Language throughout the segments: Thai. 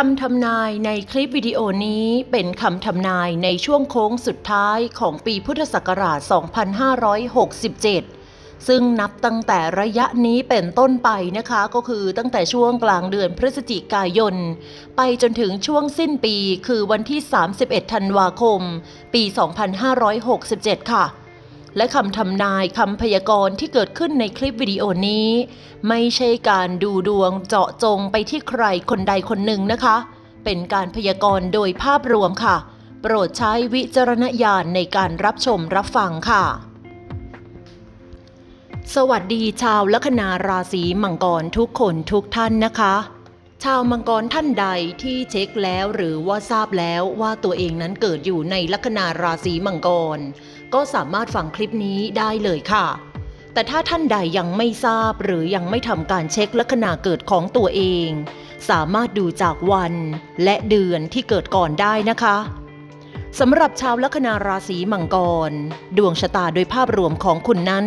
คำทำนายในคลิปวิดีโอนี้เป็นคำทำนายในช่วงโค้งสุดท้ายของปีพุทธศักราช 2567 ซึ่งนับตั้งแต่ระยะนี้เป็นต้นไปนะคะ ก็คือตั้งแต่ช่วงกลางเดือนพฤศจิกายน ไปจนถึงช่วงสิ้นปีคือวันที่ 31 ธันวาคม ปี 2567 ค่ะ และคำทำนายคำพยากรณ์ที่เกิดขึ้นในคลิปวิดีโอนี้ ไม่ใช่การดูดวงเจาะจงไปที่ใครคนใดคนหนึ่งนะคะ เป็นการพยากรณ์โดยภาพรวมค่ะ โปรดใช้วิจารณญาณในการรับชมรับฟังค่ะ สวัสดีชาวลัคนาราศีมังกรทุกคนทุกท่านนะคะชาวมังกรท่านใดที่เช็คแล้วหรือว่าทราบแล้วว่าตัวเองนั้นเกิดอยู่ในลัคนาราศีมังกร ก็สามารถฟังคลิปนี้ได้เลยค่ะ แต่ถ้าท่านใดยังไม่ทราบหรือยังไม่ทำการเช็คลัคนาเกิดของตัวเอง สามารถดูจากวันและเดือนที่เกิดก่อนได้นะคะสำหรับชาวลัคนาราศีมังกร ดวงชะตาโดยภาพรวมของคุณนั้น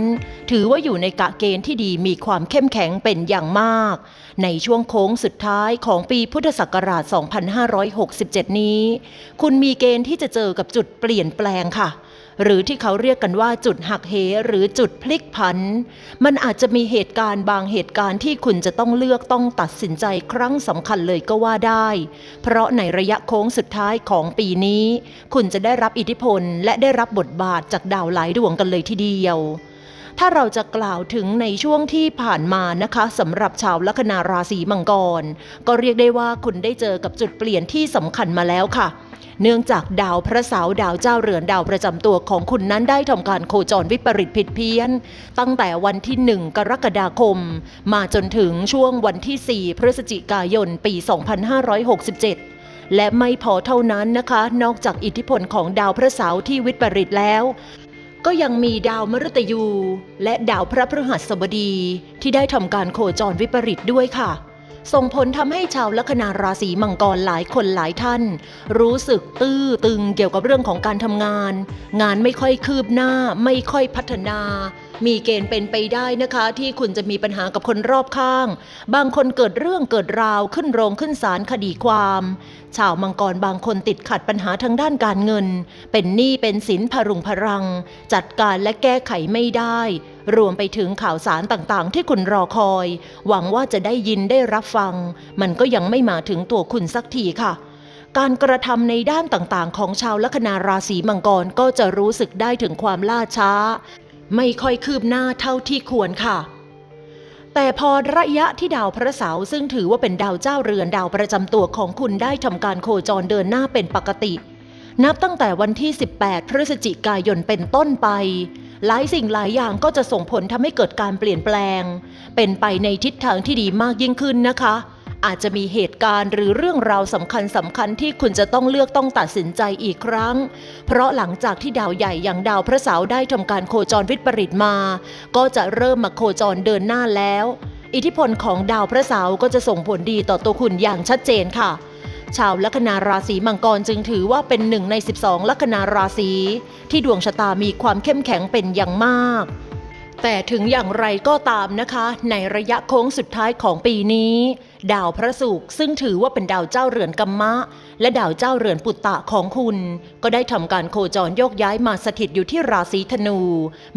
ถือว่าอยู่ในกะเกณฑ์ที่ดีมีความเข้มแข็งเป็นอย่างมาก ในช่วงโค้งสุดท้ายของปีพุทธศักราช 2567 นี้ คุณมีเกณฑ์ที่จะเจอกับจุดเปลี่ยนแปลงค่ะ หรือที่เขาเรียกกันว่าจุดหักเหหรือจุดพลิกผัน มันอาจจะมีเหตุการณ์บางเหตุการณ์ที่คุณจะต้องเลือกต้องตัดสินใจครั้งสำคัญเลยก็ว่าได้ เพราะในระยะโค้งสุดท้ายของปีนี้ คุณจะได้รับอิทธิพล และได้รับบทบาทจากดาวหลายดวงกันเลยทีเดียวถ้าเราจะกล่าวถึงในช่วงที่ผ่านมานะคะสำหรับชาวลัคนาราศีมังกร ก็เรียกได้ว่าคุณได้เจอกับจุดเปลี่ยนที่สำคัญมาแล้วค่ะ เนื่องจากดาวพระเสาร์ดาวเจ้าเรือนดาวประจำตัวของคุณนั้นได้ทำการโคจรวิปริตผิดเพี้ยน ตั้งแต่วันที่ 1 กรกฎาคม มาจนถึงช่วงวันที่ 4 พฤศจิกายน ปี 2567และไม่พอเท่านั้นนะคะ นอกจากอิทธิพลของดาวพระเสาร์ที่วิปริตแล้ว ก็ยังมีดาวมฤตยู และดาวพระพฤหัสบดี ที่ได้ทำการโคจรวิปริตด้วยค่ะ ส่งผลทำให้ชาวลัคนาราศีมังกรหลายคนหลายท่าน รู้สึกตื้อตึงเกี่ยวกับเรื่องของการทำงาน งานไม่ค่อยคืบหน้า ไม่ค่อยพัฒนา มีเกณฑ์เป็นไปได้นะคะ ที่คุณจะมีปัญหากับคนรอบข้าง บางคนเกิดเรื่องเกิดราวขึ้นโรงขึ้นศาลคดีความ ชาวมังกรบางคนติดขัดปัญหาทางด้านการเงิน เป็นหนี้เป็นสินพรุงพรัง จัดการและแก้ไขไม่ได้ รวมไปถึงข่าวสารต่างๆ ที่คุณรอคอย หวังว่าจะได้ยินได้รับฟัง มันก็ยังไม่มาถึงตัวคุณสักทีค่ะ การกระทำในด้านต่างๆ ของชาวลัคนาราศีมังกรก็จะรู้สึกได้ถึงความล่าช้า ไม่ค่อยคืบหน้าเท่าที่ควรค่ะแต่พอระยะที่ดาวพระเสาร์ซึ่งถือว่าเป็นดาวเจ้าเรือนดาวประจำตัวของคุณได้ทำการโคจรเดินหน้าเป็นปกติ นับตั้งแต่วันที่ 18 พฤศจิกายนเป็นต้นไป หลายสิ่งหลายอย่างก็จะส่งผลทำให้เกิดการเปลี่ยนแปลง เป็นไปในทิศทางที่ดีมากยิ่งขึ้นนะคะ อาจจะมีเหตุการณ์หรือเรื่องราวสำคัญสำคัญที่คุณจะต้องเลือกต้องตัดสินใจอีกครั้ง เพราะหลังจากที่ดาวใหญ่อย่างดาวพระเสาร์ได้ทำการโคจรวิปริตมา ก็จะเริ่มมาโคจรเดินหน้าแล้ว อิทธิพลของดาวพระเสาร์ก็จะส่งผลดีต่อตัวคุณอย่างชัดเจนค่ะ ชาวลัคนาราศีมังกรจึงถือว่าเป็นหนึ่งใน 12 ลัคนาราศีที่ดวงชะตามีความเข้มแข็งเป็นอย่างมาก แต่ถึงอย่างไรก็ตามนะคะ ในระยะโค้งสุดท้ายของปีนี้ ดาวพระศุกร์ซึ่งถือว่าเป็นดาวเจ้าเรือนกัมมะ และดาวเจ้าเรือนปุตตะของคุณ ก็ได้ทำการโคจรโยกย้ายมาสถิตอยู่ที่ราศีธนู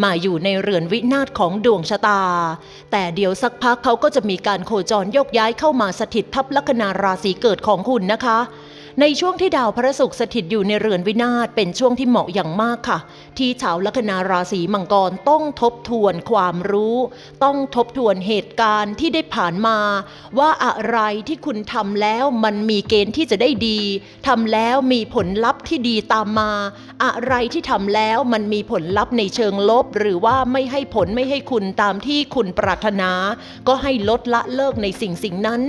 มาอยู่ในเรือนวินาศของดวงชะตา แต่เดี๋ยวสักพักเขาก็จะมีการโคจรโยกย้ายเข้ามาสถิตทับลัคนาราศีเกิดของคุณนะคะ ในช่วงที่ดาวพระศุกร์สถิตอยู่ในเรือนวินาศเป็นช่วงที่เหมาะอย่างมากค่ะ ที่ชาวลัคนาราศีมังกรต้องทบทวนความรู้ ต้องทบทวนเหตุการณ์ที่ได้ผ่านมา ว่าอะไรที่คุณทำแล้วมันมีเกณฑ์ที่จะได้ดีทำแล้วมีผลลัพธ์ที่ดีตามมา อะไรที่ทำแล้วมันมีผลลัพธ์ในเชิงลบ หรือว่าไม่ให้ผลไม่ให้คุณตามที่คุณปรารถนา ก็ให้ลดละเลิกในสิ่งสิ่งนั้น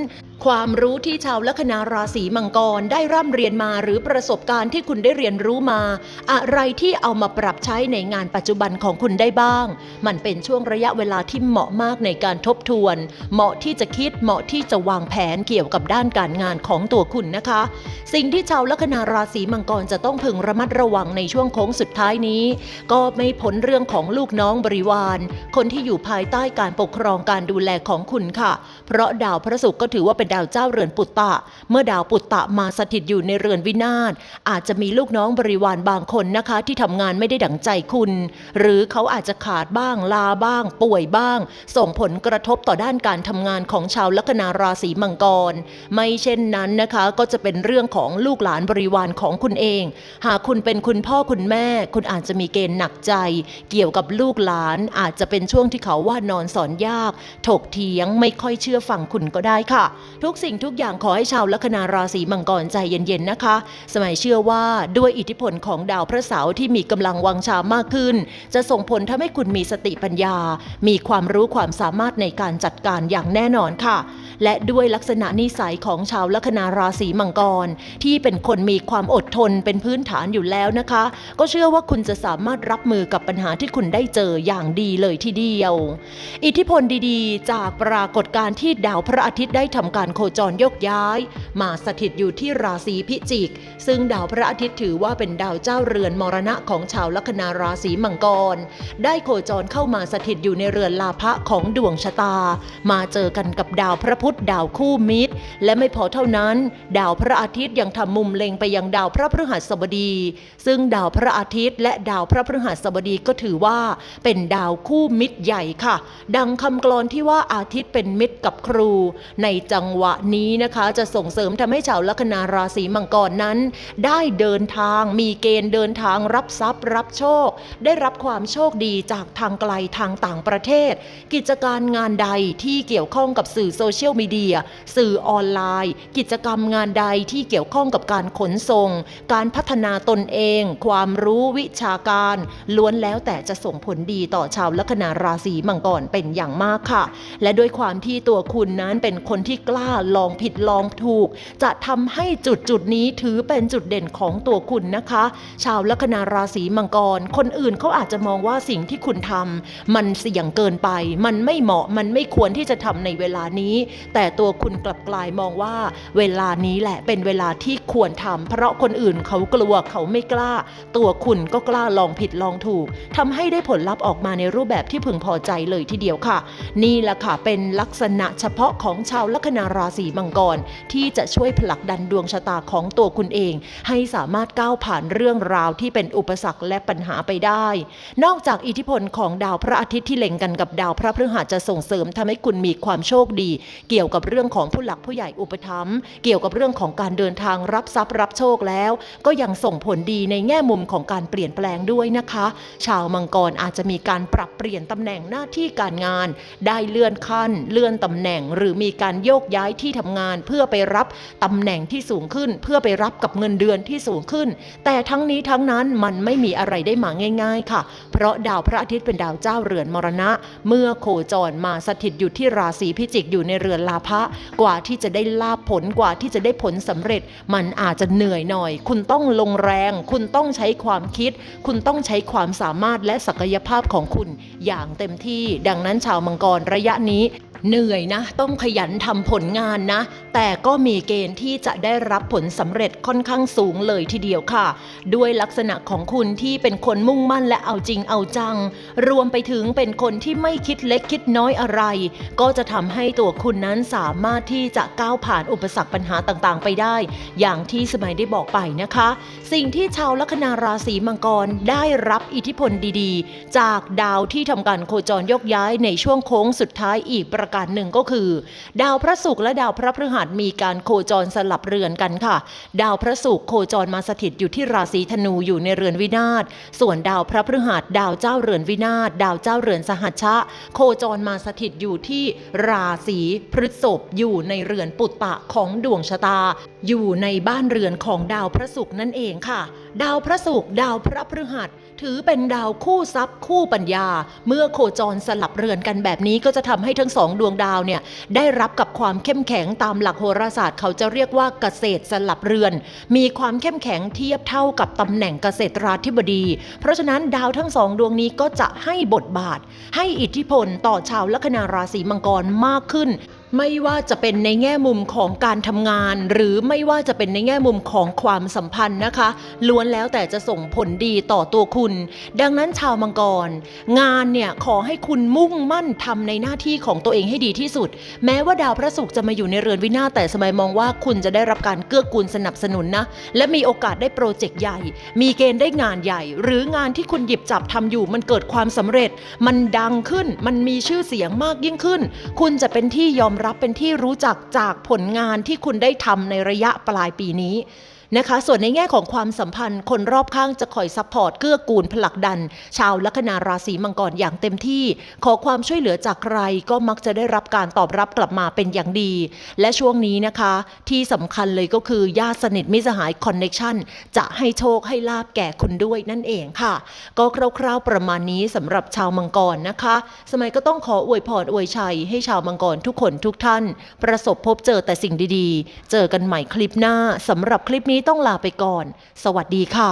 ความรู้ที่ชาวลัคนาราศีมังกรได้ร่ำเรียนมาหรือประสบการณ์ที่คุณได้เรียนรู้มา อะไรที่เอามาปรับใช้ในงานปัจจุบันของคุณได้บ้าง มันเป็นช่วงระยะเวลาที่เหมาะมากในการทบทวน เหมาะที่จะคิดเหมาะที่จะวางแผนเกี่ยวกับด้านการงานของตัวคุณนะคะ สิ่งที่ชาวลัคนาราศีมังกรจะต้องพึงระมัดระวังในช่วงโค้งสุดท้ายนี้ ก็ไม่พ้นเรื่องของลูกน้องบริวาร คนที่อยู่ภายใต้การปกครองการดูแลของคุณค่ะ เพราะดาวพระศุกร์ก็ถือว่าเป็นดาวเจ้าเรือนปุตตะ เมื่อดาวปุตตะมาสถิตอยู่ในเรือนวินาศอาจจะมีลูกน้องบริวารบางคนนะคะ ที่ทำงานไม่ได้ดั่งใจคุณ หรือเขาอาจจะขาดบ้างลาบ้าง ป่วยบ้าง ส่งผลกระทบต่อด้านการทำงานของชาวลัคนาราศีมังกร ไม่เช่นนั้นนะคะก็จะเป็นเรื่องของลูกหลานบริวารของคุณเอง หากคุณเป็นคุณพ่อคุณแม่ คุณอาจจะมีเกณฑ์หนักใจ เกี่ยวกับลูกหลานอาจจะเป็นช่วงที่เขาว่านอนสอนยาก ถกเถียงไม่ค่อยเชื่อฟังคุณก็ได้ค่ะทุกสิ่งทุกอย่างขอให้ชาวลัคนาราศีมังกรใจเย็นๆนะคะ สมัยเชื่อว่าด้วยอิทธิพลของดาวพระเสาร์ที่มีกำลังวังชามากขึ้น จะส่งผลทำให้คุณมีสติปัญญา มีความรู้ความสามารถในการจัดการอย่างแน่นอนค่ะและด้วยลักษณะนิสัยของชาวลัคนาราศีมังกร ที่เป็นคนมีความอดทนเป็นพื้นฐานอยู่แล้วนะคะ ก็เชื่อว่าคุณจะสามารถรับมือกับปัญหาที่คุณได้เจออย่างดีเลยทีเดียว อิทธิพลดีๆ จากปรากฏการณ์ที่ดาวพระอาทิตย์ได้ทำการโคจรโยกย้าย มาสถิตอยู่ที่ราศีพิจิก ซึ่งดาวพระอาทิตย์ถือว่าเป็นดาวเจ้าเรือนมรณะของชาวลัคนาราศีมังกร ได้โคจรเข้ามาสถิตอยู่ในเรือนลาภะของดวงชะตา มาเจอกันกับดาวพระพุธดาวคู่มิตร และไม่พอเท่านั้น ดาวพระอาทิตย์ยังทำมุมเล็งไปยังดาวพระพฤหัสบดี ซึ่งดาวพระอาทิตย์ และดาวพระพฤหัสบดีก็ถือว่า เป็นดาวคู่มิตรใหญ่ค่ะ ดังคำกลอนที่ว่าอาทิตย์เป็นมิตรกับครู ในจังหวะนี้นะคะจะส่งเสริมทำให้ชาวลัคนาราศีมังกรนั้น ได้เดินทางมีเกณฑ์เดินทางรับทรัพย์ รับโชค ได้รับความโชคดีจากทางไกลทางต่างประเทศ กิจการงานใดที่เกี่ยวข้องกับสื่อโซเชียลมีเดีย สื่อออนไลน์ กิจกรรมงานใดที่เกี่ยวข้องกับการขนส่ง การพัฒนาตนเอง ความรู้วิชาการ ล้วนแล้วแต่จะส่งผลดีต่อชาวลัคนาราศีมังกรเป็นอย่างมากค่ะ และด้วยความที่ตัวคุณนั้นเป็นคนที่กล้าลองผิดลองถูก จะทำให้จุดจุดนี้ถือเป็นจุดเด่นของตัวคุณนะคะ ชาวลัคนาราศีมังกร คนอื่นเขาอาจจะมองว่าสิ่งที่คุณทำมันเสี่ยงเกินไป มันไม่เหมาะมันไม่ควรที่จะทำในเวลานี้แต่ตัวคุณกลับกลายมองว่า เวลานี้แหละเป็นเวลาที่ควรทำเพราะคนอื่นเขากลัวเขาไม่กล้า ตัวคุณก็กล้าลองผิดลองถูกทำให้ได้ผลลัพธ์ออกมาในรูปแบบที่พึงพอใจเลยทีเดียวค่ะ นี่แหละค่ะเป็นลักษณะเฉพาะของชาวลัคนาราศีมังกร ที่จะช่วยผลักดันดวงชะตาของตัวคุณเอง ให้สามารถก้าวผ่านเรื่องราวที่เป็นอุปสรรคและปัญหาไปได้ นอกจากอิทธิพลของดาวพระอาทิตย์ที่เล็งกันกับดาวพระพฤหัสจะส่งเสริมทำให้คุณมีความโชคดีเกี่ยวกับเรื่องของผู้หลักผู้ใหญ่อุปถัมภ์เกี่ยวกับเรื่องของการเดินทางรับทรัพย์รับโชคแล้ว ก็ยังส่งผลดีในแง่มุมของการเปลี่ยนแปลงด้วยนะคะ ชาวมังกรอาจจะมีการปรับเปลี่ยนตำแหน่งหน้าที่การงาน ได้เลื่อนขั้น เลื่อนตำแหน่ง หรือมีการโยกย้ายที่ทำงาน เพื่อไปรับตำแหน่งที่สูงขึ้น เพื่อไปรับกับเงินเดือนที่สูงขึ้น แต่ทั้งนี้ทั้งนั้นมันไม่มีอะไรได้มาง่าย ๆ ค่ะเพราะดาวพระอาทิตย์เป็นดาวเจ้าเรือนมรณะ เมื่อโคจรมาสถิตอยู่ที่ราศีพิจิกอยู่ในเรือนลาภะกว่าที่จะได้ลาภผลกว่าที่จะได้ผลสำเร็จ มันอาจจะเหนื่อยหน่อย คุณต้องลงแรง คุณต้องใช้ความคิด คุณต้องใช้ความสามารถและศักยภาพของคุณอย่างเต็มที่ ดังนั้นชาวมังกรระยะนี้ เหนื่อยนะ ต้องขยันทำผลงานนะ แต่ก็มีเกณฑ์ที่จะได้รับผลสำเร็จค่อนข้างสูงเลยทีเดียวค่ะ ด้วยลักษณะของคุณที่เป็นคนมุ่งมั่นและเอาจริงเอาจัง รวมไปถึงเป็นคนที่ไม่คิดเล็กคิดน้อยอะไร ก็จะทำให้ตัวคุณนั้นสามารถที่จะก้าวผ่านอุปสรรคปัญหาต่างๆ ไปได้ อย่างที่สมัยได้บอกไปนะคะ สิ่งที่ชาวลัคนาราศีมังกรได้รับอิทธิพลดีๆ จากดาวที่ทำการโคจรยกย้ายในช่วงโค้งสุดท้ายอีกประการหนึ่งก็คือ ดาวพระศุกร์และดาวพระพฤหัสมีการโคจรสลับเรือนกันค่ะ ดาวพระศุกร์โคจรมาสถิตอยู่ที่ราศีธนูอยู่ในเรือนวินาศส่วนดาวพระพฤหัสดาวเจ้าเรือนวินาศดาวเจ้าเรือนสหัชชะ โคจรมาสถิตอยู่ที่ราศีพฤษภอยู่ในเรือนปุตตะของดวงชะตา อยู่ในบ้านเรือนของดาวพระศุกร์นั่นเองค่ะ ดาวพระศุกร์ดาวพระพฤหัส ถือเป็นดาวคู่ทรัพย์คู่ปัญญา เมื่อโคจรสลับเรือนกันแบบนี้ก็จะทำให้ทั้งสองดวงดาวเนี่ยได้รับกับความเข้มแข็งตามหลักโหราศาสตร์เขาจะเรียกว่าเกษตรสลับเรือน มีความเข้มแข็งเทียบเท่ากับตำแหน่งเกษตราธิบดี เพราะฉะนั้นดาวทั้งสองดวงนี้ก็จะให้บทบาท ให้อิทธิพลต่อชาวลัคนาราศีมังกรมากขึ้น ไม่ว่าจะเป็นในแง่มุมของการทำงาน หรือไม่ว่าจะเป็นในแง่มุมของความสัมพันธ์นะคะ ล้วนแล้วแต่จะส่งผลดีต่อตัวคุณ ดังนั้นชาวมังกร งานเนี่ยขอให้คุณมุ่งมั่นทำในหน้าที่ของตัวเองให้ดีที่สุด แม้ว่าดาวพระศุกร์จะมาอยู่ในเรือนวินาศแต่สมัยมองว่าคุณจะได้รับการเกื้อกูลสนับสนุนนะและมีโอกาสได้โปรเจกต์ใหญ่ มีเกณฑ์ได้งานใหญ่ หรืองานที่คุณหยิบจับทำอยู่มันเกิดความสำเร็จ มันดังขึ้นมันมีชื่อเสียงมากยิ่งขึ้น คุณจะเป็นที่ยอมรับเป็นที่รู้จักจากผลงานที่คุณได้ทำในระยะปลายปีนี้ นะคะ ส่วนในแง่ของความสัมพันธ์ คนรอบข้างจะคอยซัพพอร์ตเกื้อกูลผลักดัน ชาวลัคนาราศีมังกรอย่างเต็มที่ ขอความช่วยเหลือจากใครก็มักจะได้รับการตอบรับกลับมาเป็นอย่างดี และช่วงนี้นะคะ ที่สำคัญเลยก็คือญาติสนิทมิสหายคอนเน็ชันจะให้โชคให้ลาบแก่คุณด้วยนั่นเองค่ะ ก็คร่าวๆประมาณนี้สำหรับชาวมังกรนะคะ สมัยก็ต้องขออวยพรอวยชัย ให้ชาวมังกรทุกคนทุกท่าน ประสบพบเจอแต่สิ่งดีๆ เจอกันใหม่คลิปหน้าสำหรับคลิปนี้ต้องลาไปก่อน สวัสดีค่ะ